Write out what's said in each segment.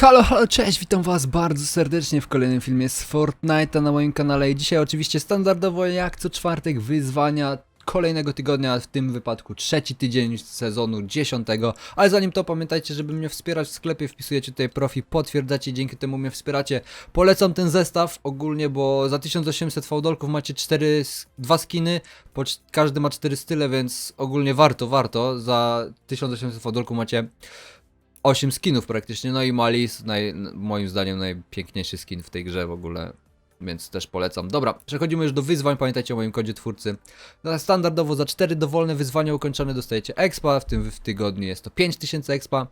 Halo, halo, cześć, witam was bardzo serdecznie w kolejnym filmie z Fortnite'a na moim kanale i dzisiaj oczywiście standardowo jak co czwartek wyzwania kolejnego tygodnia, w tym wypadku trzeci tydzień sezonu dziesiątego, ale zanim to pamiętajcie, żeby mnie wspierać w sklepie, wpisujecie tutaj profi, potwierdzacie, dzięki temu mnie wspieracie. Polecam ten zestaw ogólnie, bo za 1800 fałdolków macie 4, 2 skiny, każdy ma 4 style, więc ogólnie warto, warto, za 1800 fałdolków macie 8 skinów praktycznie, no i Malis, naj, n- moim zdaniem najpiękniejszy skin w tej grze w ogóle, więc też polecam. Dobra, przechodzimy już do wyzwań, pamiętajcie o moim kodzie twórcy. Standardowo za 4 dowolne wyzwania ukończone dostajecie expa, w tym w tygodniu jest to 5000 expa.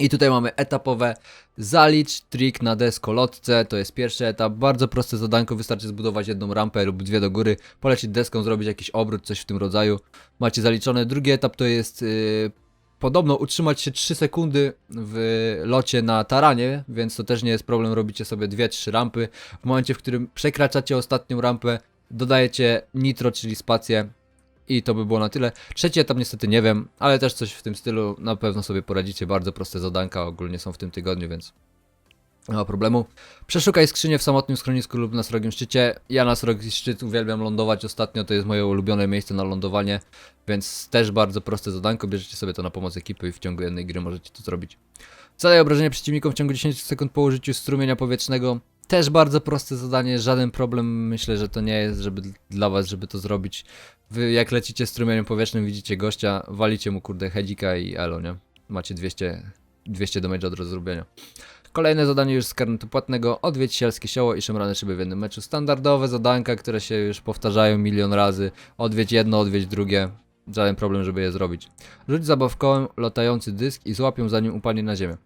I tutaj mamy etapowe zalicz trik na deskolotce, to jest pierwszy etap, bardzo proste zadanko, wystarczy zbudować jedną rampę lub dwie do góry, polecieć deską, zrobić jakiś obrót, coś w tym rodzaju. Macie zaliczone. Drugi etap to jest yy, podobno utrzymać się 3 sekundy w locie na taranie, więc to też nie jest problem, robicie sobie 2-3 rampy. W momencie, w którym przekraczacie ostatnią rampę, dodajecie nitro, czyli spację i to by było na tyle. Trzeci etap niestety nie wiem, ale też coś w tym stylu na pewno sobie poradzicie. Bardzo proste zadanka ogólnie są w tym tygodniu, więc nie ma problemu. Przeszukaj skrzynię w samotnym schronisku lub na srogim szczycie. Ja na srogi szczyt uwielbiam lądować ostatnio, to jest moje ulubione miejsce na lądowanie, więc też bardzo proste zadanko. Bierzecie sobie to na pomoc ekipy i w ciągu jednej gry możecie to zrobić. Zadaj obrażenia przeciwnikom w ciągu 10 sekund po użyciu strumienia powietrznego. Też bardzo proste zadanie, żaden problem myślę, że to nie jest żeby dla was, żeby to zrobić. Wy jak lecicie strumieniem powietrznym, widzicie gościa, walicie mu kurde hedzika i elo, nie? Macie 200, 200 damage od rozrobienia. Kolejne zadanie już z karnetu płatnego. Odwiedź sielskie sioło i szemrane szyby w jednym meczu. Standardowe zadanka, które się już powtarzają milion razy. Odwiedź jedno, odwiedź drugie. Żaden problem, żeby je zrobić. Rzuć zabawkołem latający dysk i złap ją zanim upadnie na ziemię.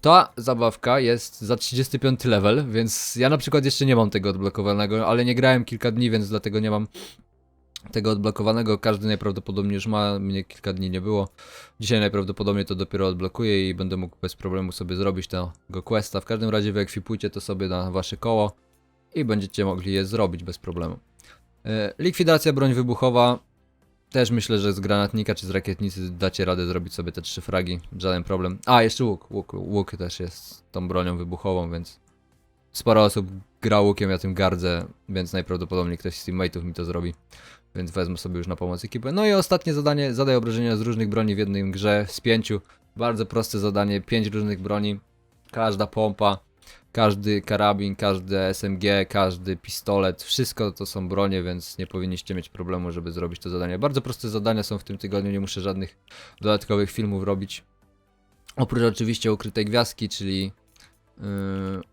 Ta zabawka jest za 35 level, więc ja na przykład jeszcze nie mam tego odblokowanego, ale nie grałem kilka dni, więc dlatego nie mam tego odblokowanego. Każdy najprawdopodobniej już ma, mnie kilka dni nie było. Dzisiaj najprawdopodobniej to dopiero odblokuję i będę mógł bez problemu sobie zrobić tego questa. W każdym razie wyekwipujcie to sobie na wasze koło i będziecie mogli je zrobić bez problemu. E, Likwidacja broń wybuchowa. Też myślę, że z granatnika czy z rakietnicy dacie radę zrobić sobie te trzy fragi. Żaden problem. A, jeszcze łuk. Łuk, łuk też jest tą bronią wybuchową, więc sporo osób gra łukiem, ja tym gardzę, więc najprawdopodobniej ktoś z teammateów mi to zrobi. Więc wezmę sobie już na pomoc ekipę. No i ostatnie zadanie, zadaj obrażenia z różnych broni w jednej grze, z pięciu. Bardzo proste zadanie, pięć różnych broni. Każda pompa, każdy karabin, każdy SMG, każdy pistolet, wszystko to są bronie, więc nie powinniście mieć problemu, żeby zrobić to zadanie. Bardzo proste zadania są w tym tygodniu, nie muszę żadnych dodatkowych filmów robić. Oprócz oczywiście ukrytej gwiazdki, czyli yy,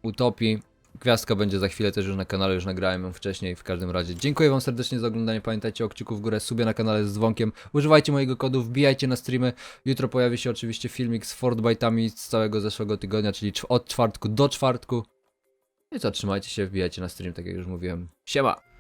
utopii. Gwiazdka będzie za chwilę też już na kanale, już nagrałem ją wcześniej. W każdym razie dziękuję Wam serdecznie za oglądanie. Pamiętajcie o kciuku w górę, subie na kanale z dzwonkiem. Używajcie mojego kodu, wbijajcie na streamy. Jutro pojawi się oczywiście filmik z Fortbyte'ami z całego zeszłego tygodnia, czyli cz- od czwartku do czwartku. I co, trzymajcie się, wbijajcie na stream, tak jak już mówiłem. Siema!